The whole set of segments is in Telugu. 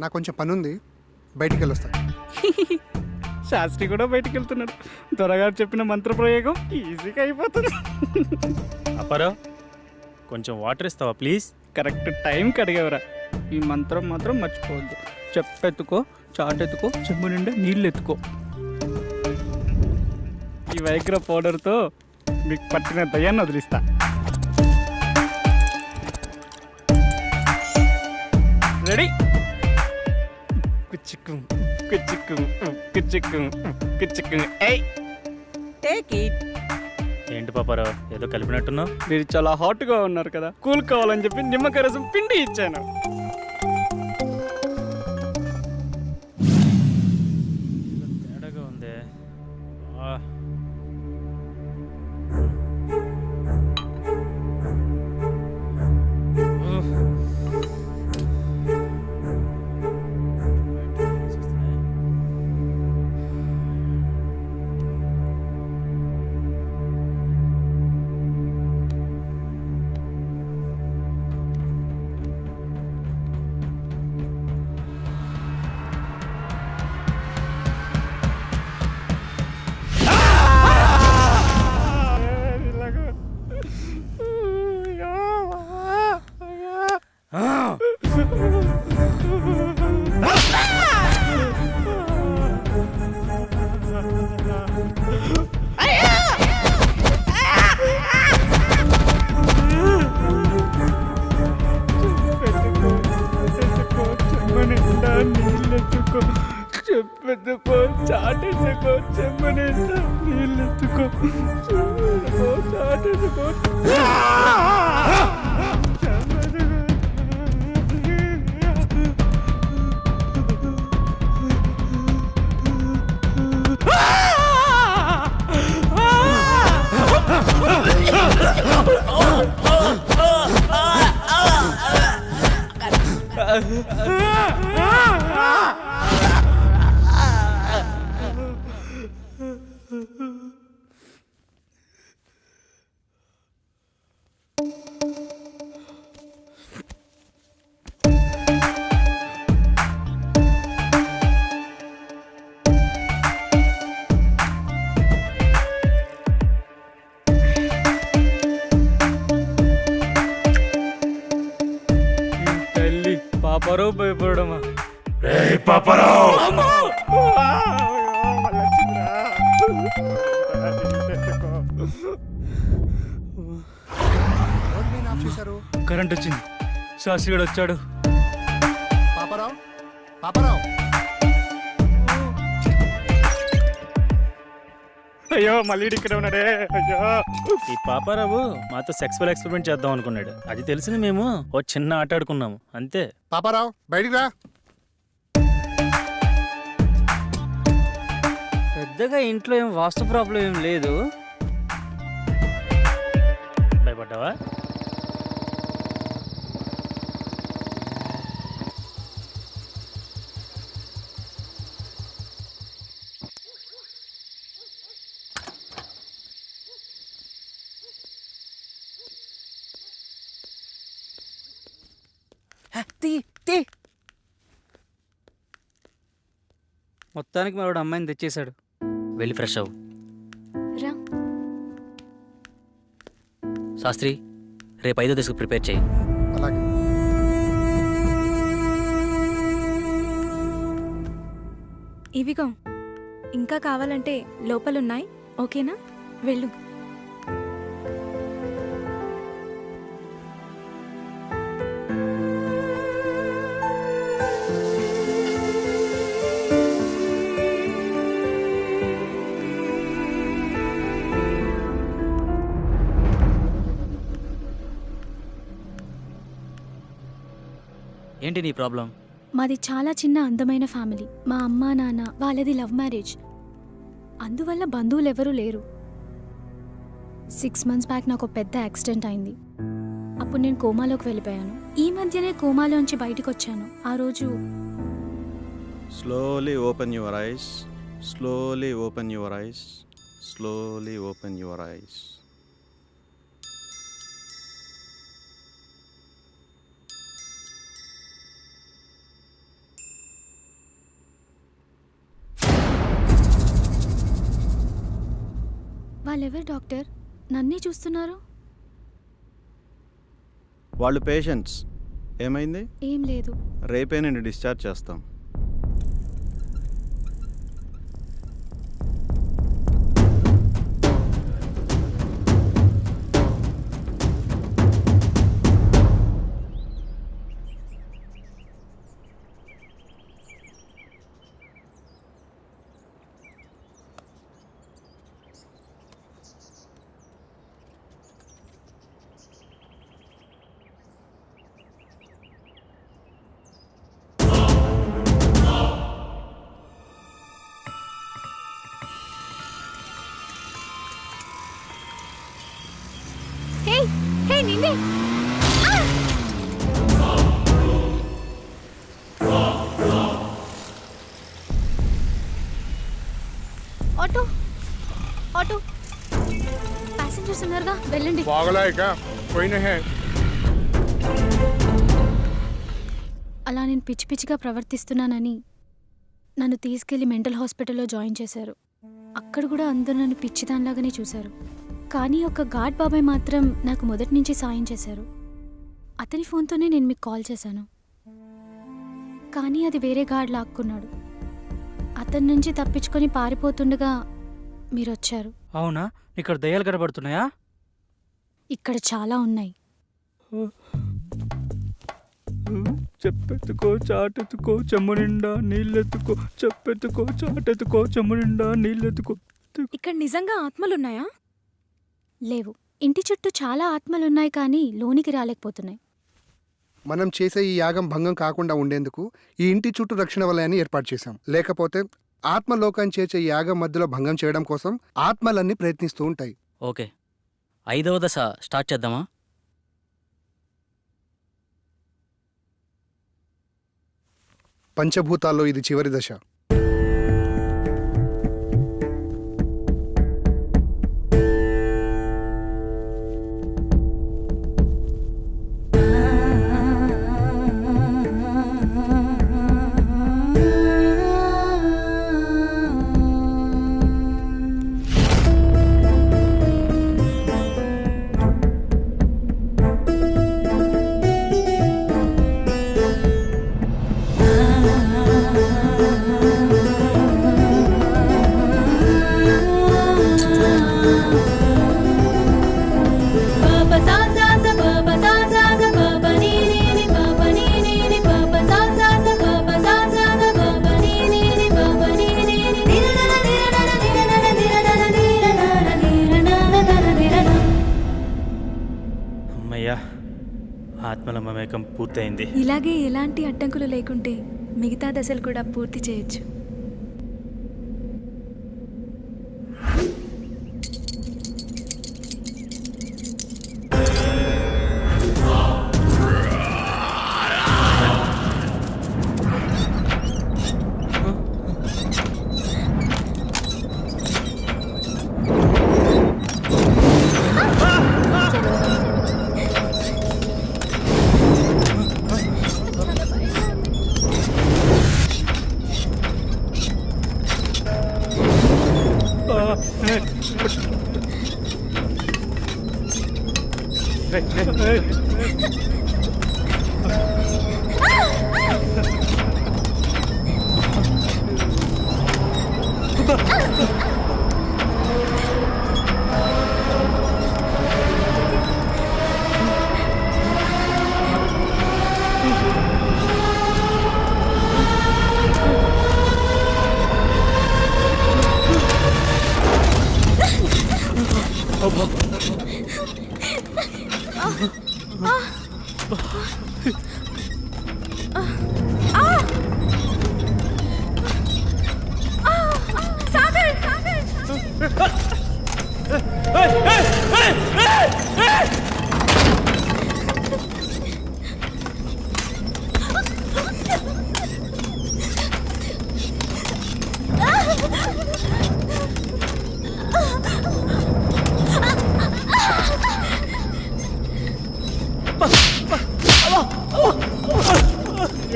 నాకు కొంచెం పని ఉంది బయటికి వెళ్ళొస్తా శాస్త్రి కూడా బయటికి వెళ్తున్నాడు త్వరగారు చెప్పిన మంత్ర ప్రయోగం ఈజీగా అయిపోతుంది. అప్పారావు కొంచెం వాటర్ ఇస్తావా ప్లీజ్? కరెక్ట్ టైంకి అడిగేవరా ఈ మంత్రం మాత్రం మర్చిపోవద్దు. చెప్పెత్తుకో చాటెత్తుకో చెంబు నిండా నీళ్ళు ఎత్తుకో ఈ వైగ్ర పౌడర్తో మీకు పట్టిన దయ్యాన్ని వదిలిస్తా. రెడీ? కుచ్చిక్కు కుచ్చిక్కు కుచ్చిక్కు కుచ్చిక్కు ఏయ్! టేక్ ఇట్ ఏంటి పాపారావు ఏదో కలిపినట్టున్నావు? మీరు చాలా హాట్గా ఉన్నారు కదా. కూల్ కావాలని చెప్పి నిమ్మకాయ రసం పిండి ఇచ్చాను. తేడాగా ఉందే. ఎత్తుకో చాటెత్తుకో చెమ్మనిండా నీళ్ళెత్తుకో చెమ్మెత్తుకో చాటెత్తుకో Ah! పాపరో భయపడమా ఎవరు మెయిన్ ఆఫ్ చేశారు కరెంట్ వచ్చింది. శాస్త్రిగాడు వచ్చాడు. పాపారావు పాపారావు అయ్యో మళ్ళీ ఇక్కడ ఉన్నాడే. అయ్యో. ఈ పాపారావు మాతో సెక్సువల్ ఎక్స్పెరిమెంట్ చేద్దాం అనుకున్నాడు. అది తెలిసింది మేము. ఓ చిన్న ఆట ఆడుకున్నాము. అంతే. పాపారావు బయటికి రా. పెద్దగా ఇంట్లో ఏం వాస్తు ప్రాబ్లం ఏం లేదు. భయపడ్డావా? తీ తీ. మొత్తానికి మరొకడు అమ్మాయిని తెచ్చేశాడు. వెళ్ళి ఫ్రెష్ అవ్వు. రా. శాస్త్రి రేపు ఐదో తీసుకు ప్రిపేర్ చేయి. అలాగే. ఇవిగో ఇంకా కావాలంటే లోపలున్నాయి. ఓకేనా? వెళ్ళు. ఏంటి నీ ప్రాబ్లం? మాది చాలా చిన్న అందమైన ఫ్యామిలీ. మా అమ్మ నాన్న వాళ్ళది లవ్ మ్యారేజ్. అందువల్ల బంధువులు ఎవరూ లేరు. సిక్స్ మంత్స్ బ్యాక్ నాకు పెద్ద యాక్సిడెంట్ అయింది. అప్పుడు నేను కోమాలోకి వెళ్ళిపోయాను. ఈ మధ్యనే కోమాలోంచి బయటకు వచ్చాను ఆ రోజు Slowly open your eyes. Slowly open your eyes. Slowly open your eyes. వాళ్ళెవరు డాక్టర్? నన్నే చూస్తున్నారు? వాళ్ళు పేషెంట్స్. ఏమైంది? ఏం లేదు. రేపే నేను డిశ్చార్జ్ చేస్తాం. ఉన్నారుగా వెళ్ళండి. పోయిన అలా నేను పిచ్చి పిచ్చిగా ప్రవర్తిస్తున్నానని నన్ను తీసుకెళ్ళి మెంటల్ హాస్పిటల్లో జాయిన్ చేశారు. అక్కడ కూడా అందరూ నన్ను పిచ్చిదానిలాగానే చూశారు. కానీ ఒక గాడ్ బాబాయ్ మాత్రం నాకు మొదటి నుంచి సాయం చేశారు. అతని ఫోన్తోనే నేను మీకు కాల్ చేశాను. కానీ అది వేరే గాడ్ లాక్కున్నాడు. అతని నుంచి తప్పించుకొని పారిపోతుండగా మీరు వచ్చారు అవునా? ఇక్కడ దయ్యాలు కనబడుతున్నాయా? ఇక్కడ చాలా ఉన్నాయి. చెప్పెత్తుకో చాటెత్తుకో చెమ్ము నిండా నీళ్ళెత్తుకో. చెప్పెత్తుకో చాటెత్తుకో చెమ్ము నిండా నీళ్ళెత్తుకో. ఇక్కడ నిజంగా ఆత్మలున్నాయా? లేవు. ఇంటి చుట్టూ చాలా ఆత్మలున్నాయి కానీ లోనికి రాలేకపోతున్నాయి. మనం చేసే ఈ యాగం భంగం కాకుండా ఉండేందుకు ఈ ఇంటి చుట్టూ రక్షణ వలయాన్ని ఏర్పాటు చేశాం. లేకపోతే ఆత్మలోకం చేసే ఈ యాగం మధ్యలో భంగం చేయడం కోసం ఆత్మలన్నీ ప్రయత్నిస్తూ ఉంటాయి. ఓకే. ఐదవ దశ స్టార్ట్ చేద్దామా? పంచభూతాల్లో ఇది చివరి దశ. పూర్తయింది. ఇలాగే ఎలాంటి అడ్డంకులు లేకుంటే మిగతా దశలు కూడా పూర్తి చేయొచ్చు.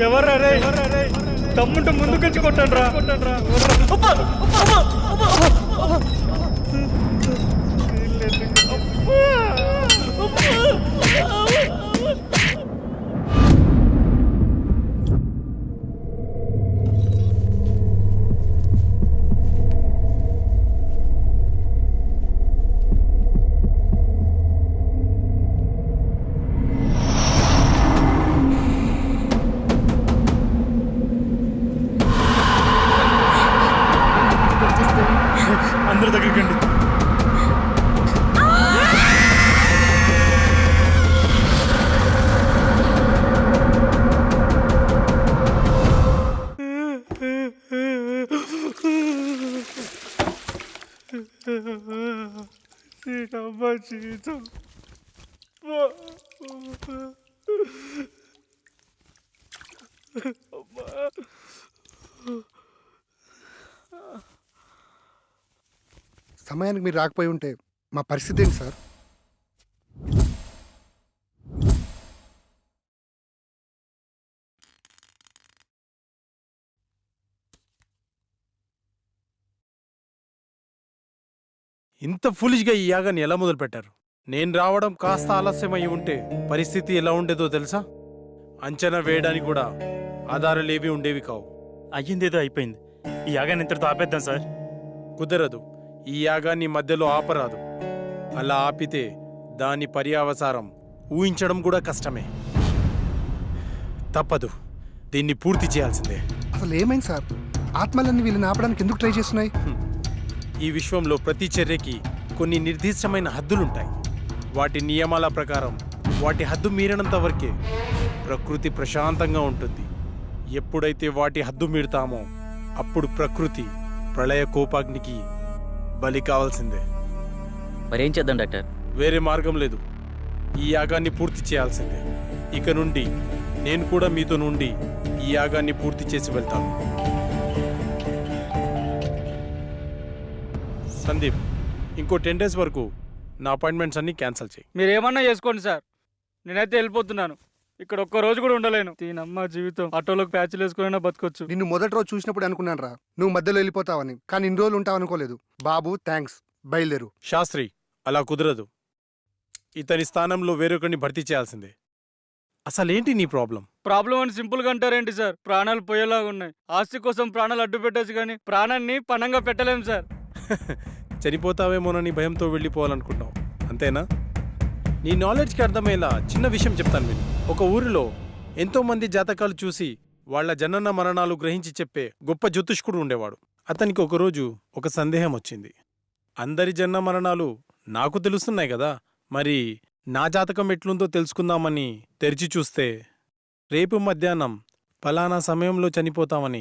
ఎవర్రా రే తమ్ముంటే ముందుకొచ్చి కొట్టండి రా సీతమ్మ జీవితం సమయానికి మీరు రాకపోయి ఉంటే మా పరిస్థితి ఏంటి సార్? ఇంత ఫులిష్గా ఈ యాగాన్ని ఎలా మొదలు పెట్టారు నేను రావడం కాస్త ఆలస్యమై ఉంటే పరిస్థితి ఎలా ఉండేదో తెలుసా? అంచనా వేయడానికి కూడా ఆధారాలేవి ఉండేవి కావు. అయ్యిందేదో అయిపోయింది. ఈ యాగాన్ని ఇంతటితో ఆపేద్దాం సార్. కుదరదు. ఈ యాగాన్ని మధ్యలో ఆపరాదు. అలా ఆపితే దాని పర్యావసారం ఊహించడం కూడా కష్టమే. తప్పదు. దీన్ని పూర్తి చేయాల్సిందే. అసలు ఏమైంది సార్? ఆత్మలన్నీ వీళ్ళని ఆపడానికి ఎందుకు ట్రై చేస్తున్నాయి? ఈ విశ్వంలో ప్రతి చర్యకి కొన్ని నిర్దిష్టమైన హద్దులుంటాయి. వాటి నియమాల ప్రకారం వాటి హద్దు మీరినంత వరకే ప్రకృతి ప్రశాంతంగా ఉంటుంది. ఎప్పుడైతే వాటి హద్దు మీరుతామో అప్పుడు ప్రకృతి ప్రళయ కోపాగ్నికి బలి కావాల్సిందే. మరేం చేద్దాం డాక్టర్? వేరే మార్గం లేదు. ఈ యాగాన్ని పూర్తి చేయాల్సిందే. ఇక నుండి నేను కూడా మీతో నుండి ఈ యాగాన్ని పూర్తి చేసి వెళ్తాను. సందీప్ ఇంకో టెన్ డేస్ వరకు నా అపాయింట్మెంట్స్ అన్ని క్యాన్సిల్ చేయి. మీరు ఏమన్నా చేసుకోండి సార్. నేనైతే వెళ్ళిపోతున్నాను. ఇక్కడ ఒక్క రోజు కూడా ఉండలేను. దీనమ్మ జీవితం. ఆటోలోకి ప్యాచ్లు వేసుకుని బతకొచ్చు. నిన్ను మొదటి రోజు చూసినప్పుడు అనుకున్నాను రా. నువ్వు మధ్యలో వెళ్ళిపోతావని. కానీ ఇన్ని రోజులు ఉంటావు అనుకోలేదు. బాబు థ్యాంక్స్ బయలుదేరు. శాస్త్రి అలా కుదరదు. ఇతని స్థానంలో వేరొకరిని భర్తీ చేయాల్సిందే. అసలేంటి నీ ప్రాబ్లం? ప్రాబ్లం అని సింపుల్గా అంటారేంటి సార్? ప్రాణాలు పోయేలాగా ఉన్నాయి. ఆస్తి కోసం ప్రాణాలు అడ్డు పెట్టచ్చు కానీ ప్రాణాన్ని పణంగా పెట్టలేం సార్. చనిపోతావేమోనని భయంతో వెళ్ళిపోవాలనుకుంటావు అంతేనా? నీ నాలెడ్జ్కి అర్థమయ్యేలా చిన్న విషయం చెప్తాను మీరు ఒక ఊరిలో ఎంతోమంది జాతకాలు చూసి వాళ్ళ జనన మరణాలు గ్రహించి చెప్పే గొప్ప జ్యోతిష్కుడు ఉండేవాడు. అతనికి ఒకరోజు ఒక సందేహం వచ్చింది. అందరి జన్మ మరణాలు నాకు తెలుస్తున్నాయి కదా మరి నా జాతకం ఎట్లుందో తెలుసుకుందామని తెరిచి చూస్తే రేపు మధ్యాహ్నం ఫలానా సమయంలో చనిపోతామని